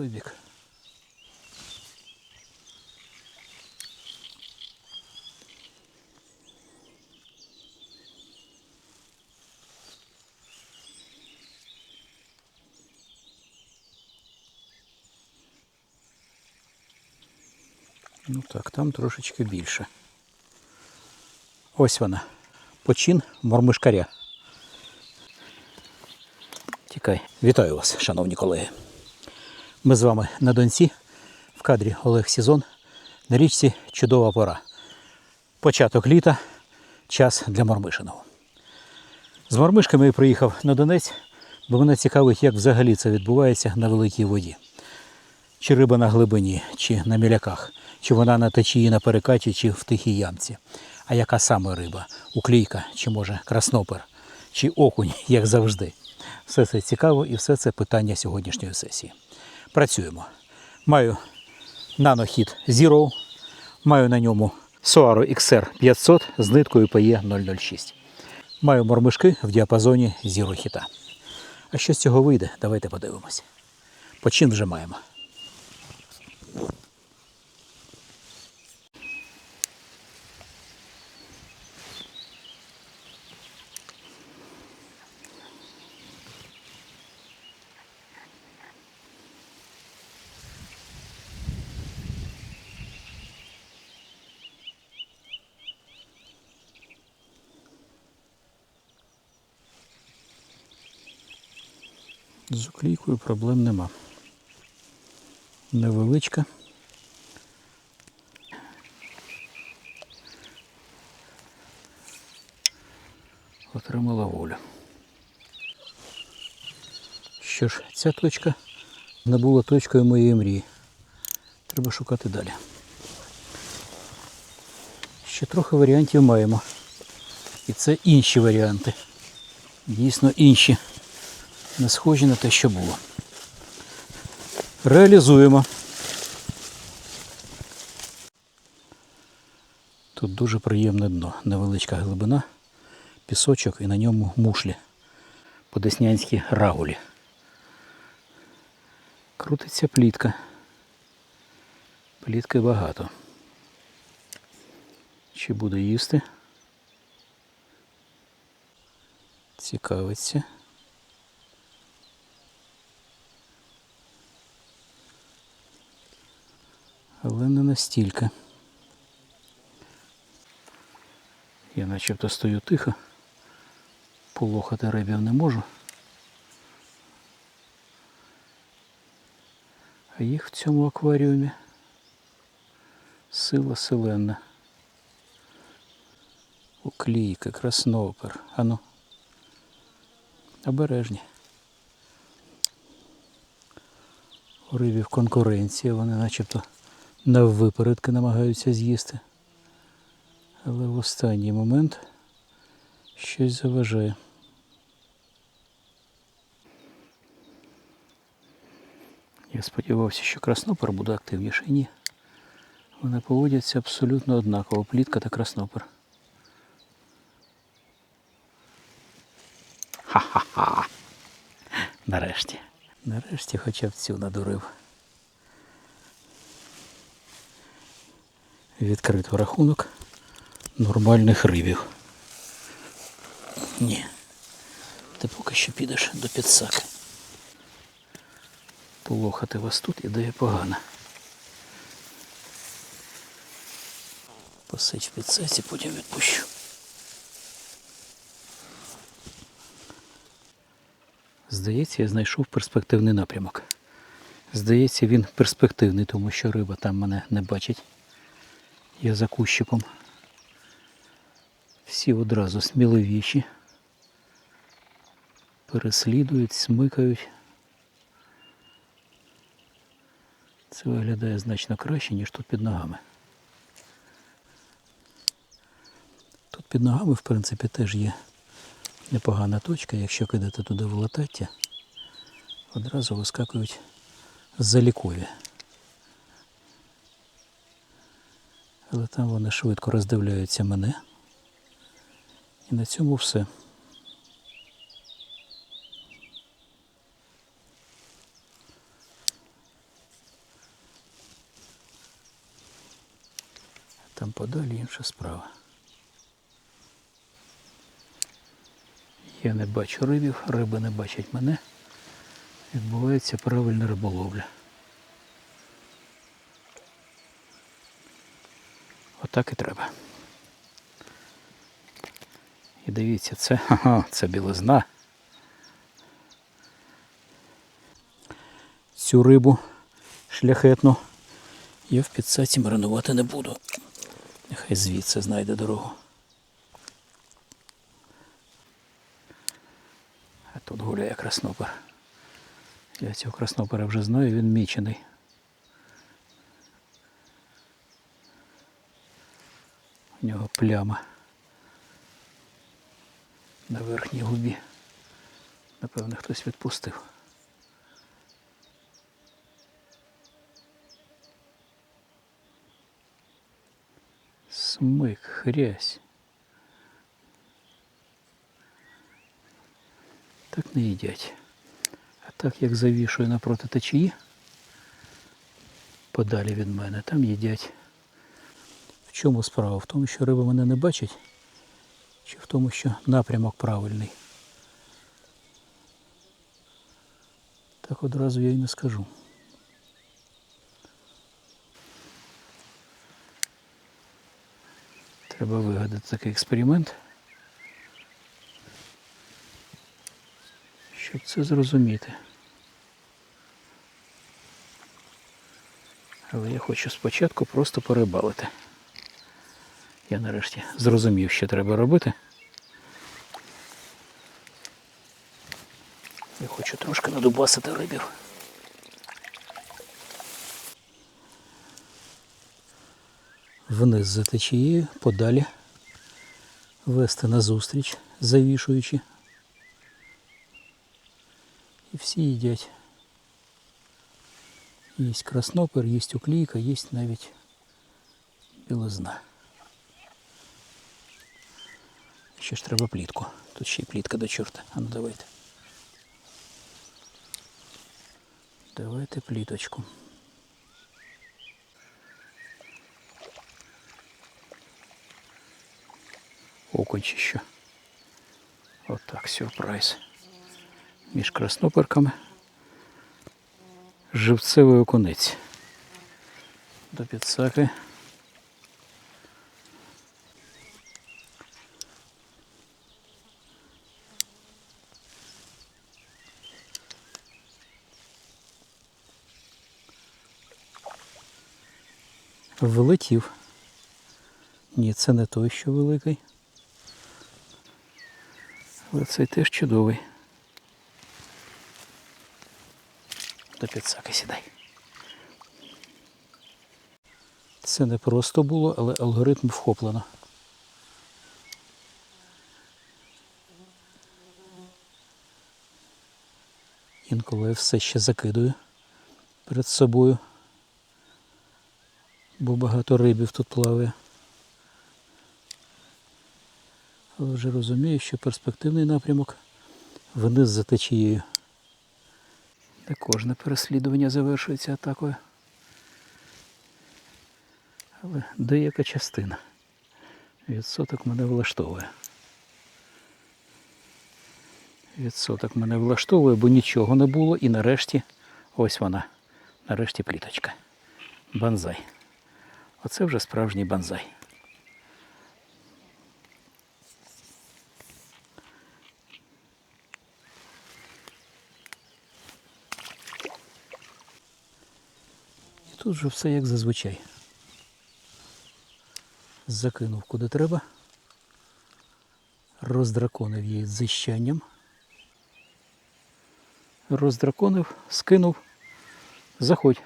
той бік. Ну так, там трошечки більше. Ось вона. Почин мормишкаря. Тікай. Вітаю вас, шановні колеги. Ми з вами на Донці, в кадрі Олег Сізон. На річці чудова пора. Початок літа, час для мормишиного. З мормишками я приїхав на Донець, бо мене цікавить, як взагалі це відбувається на великій воді. Чи риба на глибині, чи на міляках, чи вона на течії на перекаті, чи в тихій ямці. А яка саме риба? Уклійка, чи може краснопер, чи окунь, як завжди. Все це цікаво і все це питання сьогоднішньої сесії. Працюємо. Маю нанохід Zero, маю на ньому Soaro XR 500 з ниткою PE 006. Маю мормишки в діапазоні Zero хіта. А що з цього вийде? Давайте подивимось. Почин вже маємо. З уклійкою проблем нема. Невеличка. Отримала волю. Що ж, ця точка не була точкою моєї мрії. Треба шукати далі. Ще трохи варіантів маємо. І це інші варіанти. Дійсно інші не схожі на те, що було. Реалізуємо. Тут дуже приємне дно, невеличка глибина, пісочок і на ньому мушлі. Подеснянські рагулі. Крутиться плітка. Плітки багато. Чи буде їсти? Цікавиться. Але не настільки. Я начебто стою тихо, полохати рибів не можу. А їх в цьому акваріумі сила селена. Уклійка, краснопер. Ану. Обережні. У рибів конкуренція, вони начебто наввипередки намагаються з'їсти. Але в останній момент щось заважає. Я сподівався, що краснопер буде активніше. Ні. Вони поводяться абсолютно однаково. Плітка та краснопер. Ха-ха-ха. Нарешті. Нарешті хоча б цю надурив. Відкрито рахунок нормальних рибів. Ні. Ти поки що підеш до підсаки. Полохати вас тут ідея погана. Посидь в підсаці, потім відпущу. Здається, я знайшов перспективний напрямок. Здається, він перспективний, тому що риба там мене не бачить. Я за кущиком. Всі одразу сміливіші. Переслідують, смикають. Це виглядає значно краще, ніж тут під ногами. Тут під ногами, в принципі, теж є непогана точка, якщо кидати туди в латаття, одразу вискакують залікові. але там вони швидко роздивляються мене. І на цьому все. Там подалі інша справа. Я не бачу рибів, риби не бачать мене. Відбувається правильна риболовля. Отак і треба. І дивіться, це, ага, це білизна. Цю рибу шляхетну я в підсаці маринувати не буду. Нехай звідси знайде дорогу. А тут гуляє краснопер. Я цього краснопера вже знаю, він мічений. Нього пляма на верхній губі. Напевно, хтось відпустив. Смик, хрясь. Так не їдять. А так як завішую напроти течії, подалі від мене, там їдять. Чому справа? В тому, що риба мене не бачить, чи в тому, що напрямок правильний? Так одразу я й не скажу. Треба вигадати такий експеримент, щоб це зрозуміти. Але я хочу спочатку просто порибалити. Я нарешті зрозумів, що треба робити. Я хочу трошки надубасити рибів. Вниз за течією, подалі. Вести назустріч, завішуючи. І всі їдять. Есть краснопер, есть уклейка, есть навіть білизна. Ще ж треба плітку. Тут ще й плітка до чорта. А ну давайте. Давайте пліточку. Окунь чи що. Отак, сюрприз. Між красноперками живцевий окунець. До підсаки. Влетів. Ні, це не той, що великий. Але цей теж чудовий. До підсаки сідай. Це не просто було, але алгоритм вхоплено. Інколи я все ще закидую перед собою, бо багато рибів тут плаває. Але вже розумію, що перспективний напрямок вниз за течією. Де кожне переслідування завершується атакою. Але деяка частина. Відсоток мене влаштовує. Відсоток мене влаштовує, бо нічого не було. І нарешті, ось вона, нарешті пліточка. Банзай. Оце вже справжній банзай. І тут вже все як зазвичай. Закинув куди треба. Роздраконив її зищанням. Роздраконив, скинув. Заходь.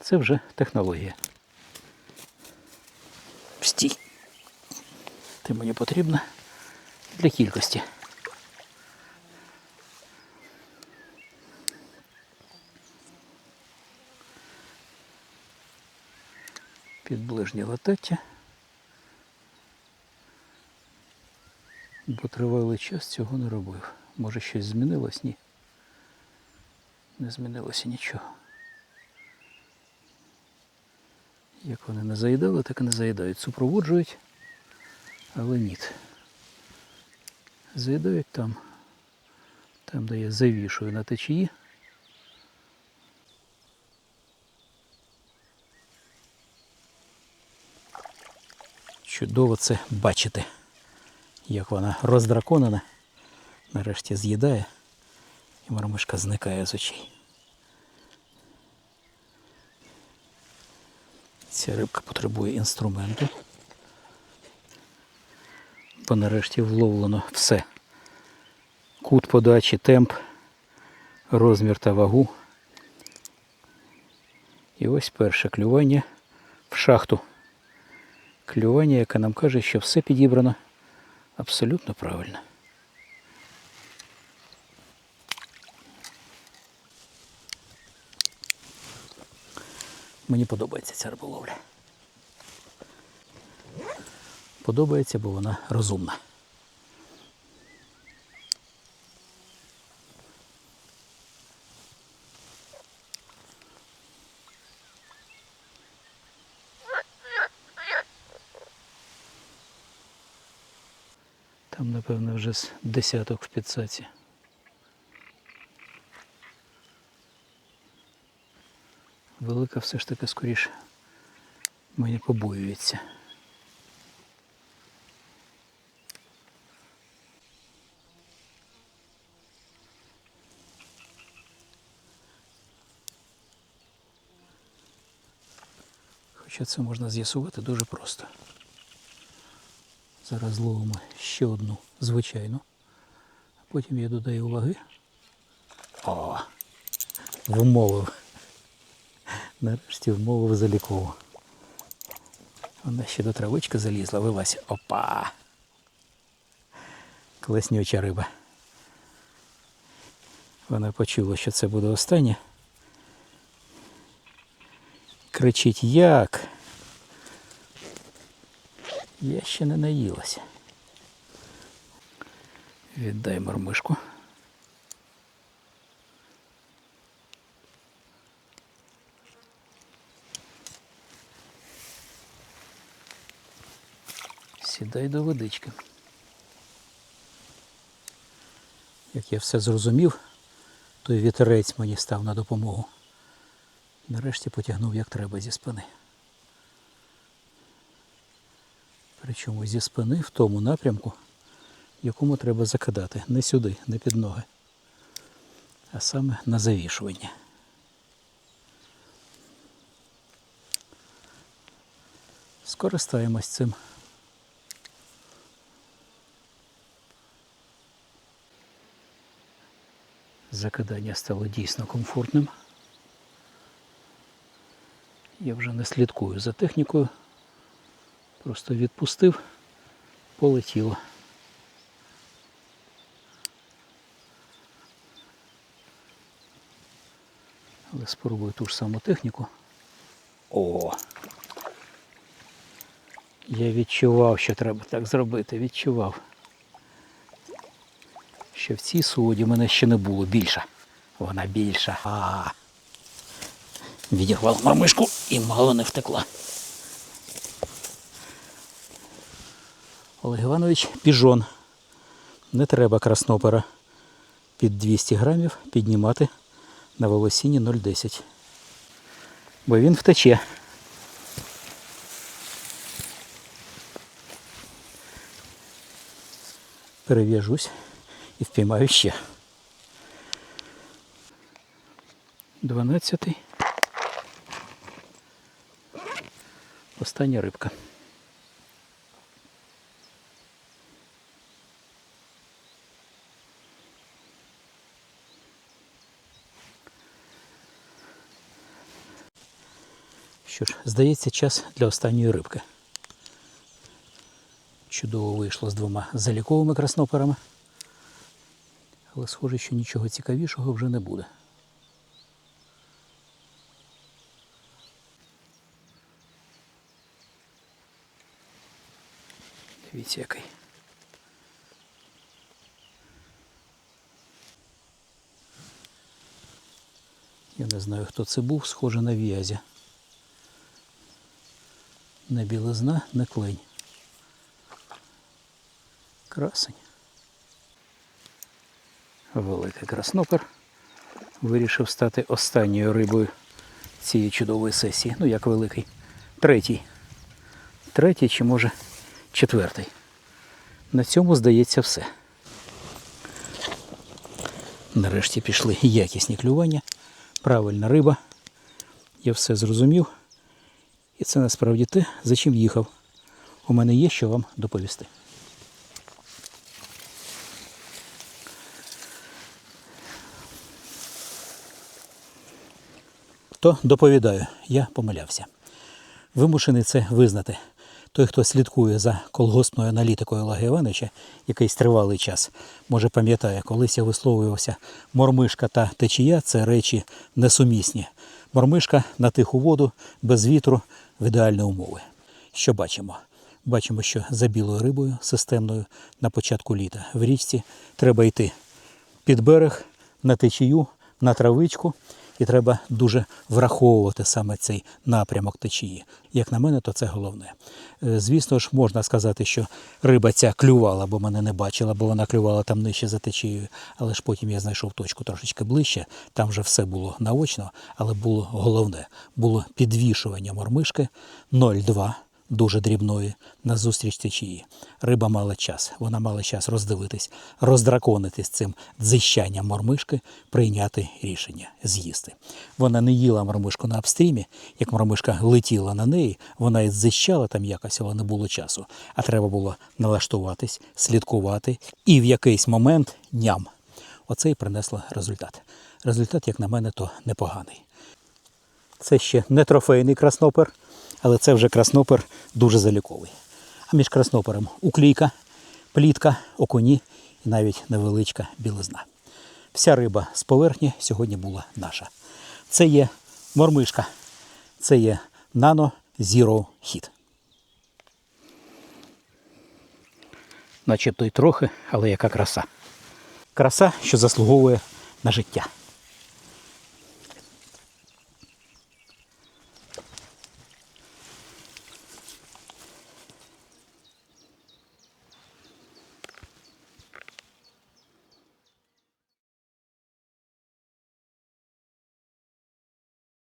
Це вже технологія. Стій. Ти мені потрібна для кількості. під ближнє латаття. Бо тривалий час цього не робив. Може щось змінилось? Ні. Не змінилося нічого. Як вони не заїдали, так і не заїдають. Супроводжують, але ні. Заїдають там, там, де я завішую на течії. Чудово це бачити, як вона роздраконена, нарешті з'їдає, і мармишка зникає з очей. Ця рибка потребує інструменту. Бо нарешті вловлено все. Кут подачі, темп, розмір та вагу. І ось перше клювання в шахту. Клювання, яке нам каже, що все підібрано абсолютно правильно. Мені подобається ця риболовля. Подобається, бо вона розумна. Там, напевно, вже з десяток в підсаці. Велика все ж таки скоріше мені побоюється. Хоча це можна з'ясувати дуже просто. Зараз зловимо ще одну звичайну, а потім я додаю ваги. О! Вмовив. Нарешті вмовив залікову. Вона ще до травички залізла, вилазь. Опа! Класнюча риба. Вона почула, що це буде останнє. Кричить як? Я ще не наїлася. Віддай мормишку. Сідай до водички. Як я все зрозумів, той вітерець мені став на допомогу. Нарешті потягнув як треба зі спини. Причому зі спини в тому напрямку, якому треба закидати. Не сюди, не під ноги, а саме на завішування. Скористаємось цим. Закидання стало дійсно комфортним. Я вже не слідкую за технікою. Просто відпустив, полетіло. Але спробую ту ж саму техніку. О! Я відчував, що треба так зробити. Відчував. Що в цій суді мене ще не було більша. Вона більша. А. Відірвала мармишку і мало не втекла. Олег Іванович піжон. Не треба краснопера під 200 грамів піднімати на волосіні 0,10. Бо він втече. Перев'яжусь і впіймаю ще. 12. Остання рибка. Що ж, здається, час для останньої рибки. Чудово вийшло з двома заліковими красноперами. Але схоже, що нічого цікавішого вже не буде. Дивіться який. Я не знаю, хто це був, схоже на в'язя. Не білизна, не клень. Красень. Великий краснопер вирішив стати останньою рибою цієї чудової сесії. Ну, як великий. Третій. Третій чи може четвертий. На цьому здається все. Нарешті пішли якісні клювання, правильна риба. Я все зрозумів. І це насправді те, за чим їхав. У мене є що вам доповісти. То доповідаю, я помилявся. Вимушений це визнати. Той, хто слідкує за колгоспною аналітикою Олега Івановича якийсь тривалий час, може пам'ятає, колись я висловлювався, мормишка та течія це речі несумісні. Мормишка на тиху воду, без вітру, в ідеальні умови. Що бачимо? Бачимо, що за білою рибою системною на початку літа в річці треба йти під берег, на течію, на травичку, і треба дуже враховувати саме цей напрямок течії. Як на мене, то це головне. Е, Звісно ж, можна сказати, що риба ця клювала, бо мене не бачила, бо вона клювала там нижче за течією. Але ж потім я знайшов точку трошечки ближче, там вже все було наочно, але було головне було підвішування мормишки 0,2 дуже дрібної назустріч течії. Риба мала час, вона мала час роздивитись, роздраконитись цим дзищанням мормишки, прийняти рішення з'їсти. Вона не їла мормишку на апстрімі, як мормишка летіла на неї, вона і зищала там якось, але не було часу. А треба було налаштуватись, слідкувати і в якийсь момент ням. Оце і принесло результат. Результат, як на мене, то непоганий. Це ще не трофейний краснопер, але це вже краснопер дуже заліковий. А між краснопером уклійка, плітка, окуні і навіть невеличка білизна. Вся риба з поверхні сьогодні була наша. Це є мормишка, це є Nano Zero Hit. Начебто й трохи, але яка краса. Краса, що заслуговує на життя.